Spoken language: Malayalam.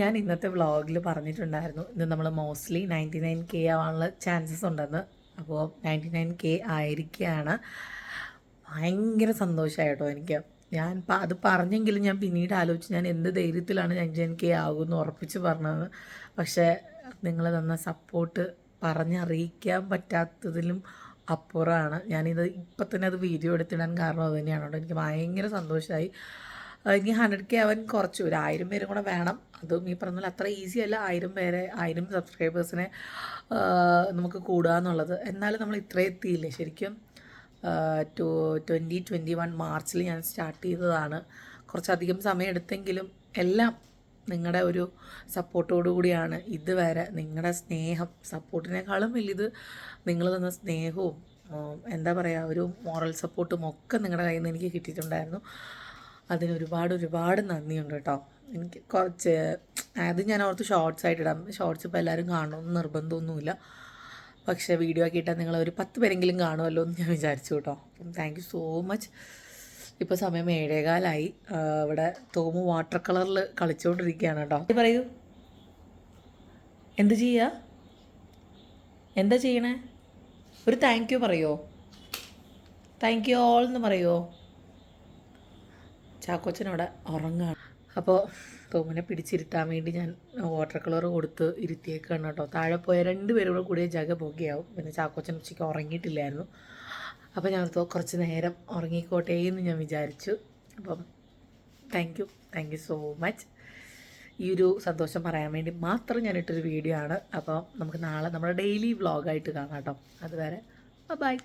ഞാൻ ഇന്നത്തെ വ്ളോഗിൽ പറഞ്ഞിട്ടുണ്ടായിരുന്നു ഇന്ന് നമ്മൾ മോസ്റ്റ്ലി നയന്റി നയൻ കെ ആവാനുള്ള ചാൻസസ് ഉണ്ടെന്ന്. അപ്പോൾ നയന്റി നയൻ കെ ആയിരിക്കുകയാണ് ഭയങ്കര സന്തോഷമായിട്ടോ എനിക്ക്. ഞാൻ അത് പറഞ്ഞെങ്കിലും ഞാൻ പിന്നീട് ആലോചിച്ച് ഞാൻ എന്ത് ധൈര്യത്തിലാണ് നയന്റി നയൻ കെ ആകുമെന്ന് ഉറപ്പിച്ച് പറഞ്ഞത്. പക്ഷേ നിങ്ങൾ തന്ന സപ്പോർട്ട് പറഞ്ഞറിയിക്കാൻ പറ്റാത്തതിലും അപ്പുറമാണ്. ഞാനിത് ഇപ്പം തന്നെ അത് വീഡിയോ എടുത്തിടാൻ കാരണം അത് തന്നെയാണ് എനിക്ക് ഭയങ്കര സന്തോഷമായി ഇനി ഹൺഡ്രഡ് കെ അവൻ കുറച്ച്. ഒരു ആയിരം പേരും കൂടെ വേണം. അതും ഈ പറഞ്ഞ അത്ര ഈസി അല്ല ആയിരം പേരെ ആയിരം സബ്സ്ക്രൈബേഴ്സിനെ നമുക്ക് കൂടുക എന്നുള്ളത്. എന്നാലും നമ്മൾ ഇത്ര എത്തിയില്ലേ? ശരിക്കും ടു ട്വന്റി ട്വന്റി വൺ മാർച്ചിൽ ഞാൻ സ്റ്റാർട്ട് ചെയ്തതാണ്. കുറച്ചധികം സമയം എടുത്തെങ്കിലും എല്ലാം നിങ്ങളുടെ ഒരു സപ്പോർട്ടോടു കൂടിയാണ്. ഇതുവരെ നിങ്ങളുടെ സ്നേഹം സപ്പോർട്ടിനേക്കാളും വലുത് നിങ്ങൾ തന്ന സ്നേഹവും എന്താ പറയുക ഒരു മോറൽ സപ്പോർട്ടും ഒക്കെ നിങ്ങളുടെ കയ്യിൽ നിന്ന് എനിക്ക് കിട്ടിയിട്ടുണ്ടായിരുന്നു. അതിന് ഒരുപാട് ഒരുപാട് നന്ദിയുണ്ട് കേട്ടോ. എനിക്ക് കുറച്ച് അത് ഞാൻ ഓർത്ത് ഷോർട്സ് ആയിട്ട് ഇടാം. ഷോർട്സ് ഇപ്പോൾ എല്ലാവരും കാണണമെന്ന് നിർബന്ധമൊന്നുമില്ല. പക്ഷേ വീഡിയോ ആക്കി ഇട്ടാൽ നിങ്ങൾ ഒരു പത്ത് പേരെങ്കിലും കാണുമല്ലോ എന്ന് ഞാൻ വിചാരിച്ചു കേട്ടോ. അപ്പം താങ്ക് യു സോ മച്ച് ഇപ്പോൾ സമയം ഏഴേകാലായി. ഇവിടെ തോമു വാട്ടർ കളറിൽ കളിച്ചുകൊണ്ടിരിക്കുകയാണ് കേട്ടോ. പറയൂ. എന്ത് ചെയ്യുക എന്താ ചെയ്യണേ? ഒരു താങ്ക് യു പറയോ? താങ്ക് യു ഓൾ എന്ന് പറയോ? ചാക്കോച്ചൻ അവിടെ ഉറങ്ങാണ്. അപ്പോൾ തോമനെ പിടിച്ചിരുത്താൻ വേണ്ടി ഞാൻ വാട്ടർ കളർ കൊടുത്ത് ഇരുത്തിയേക്കാണ് കേട്ടോ. താഴെ പോയ രണ്ട് കൂടെ കൂടിയ ജഗ പോകുകയാവും. പിന്നെ ചാക്കോച്ചൻ ഉച്ചയ്ക്ക് ഉറങ്ങിയിട്ടില്ലായിരുന്നു. അപ്പോൾ ഞാൻ ഓർത്തു കുറച്ച് നേരം ഉറങ്ങിക്കോട്ടെ എന്ന് ഞാൻ വിചാരിച്ചു. അപ്പം thank you thank you so much ഈ ഒരു സന്തോഷം പറയാൻ വേണ്ടി മാത്രം ഞാനിട്ടൊരു വീഡിയോ ആണ്. അപ്പോൾ നമുക്ക് നാളെ നമ്മുടെ ഡെയിലി വ്ളോഗായിട്ട് കാണാം കേട്ടോ. അതുവരെ ബൈ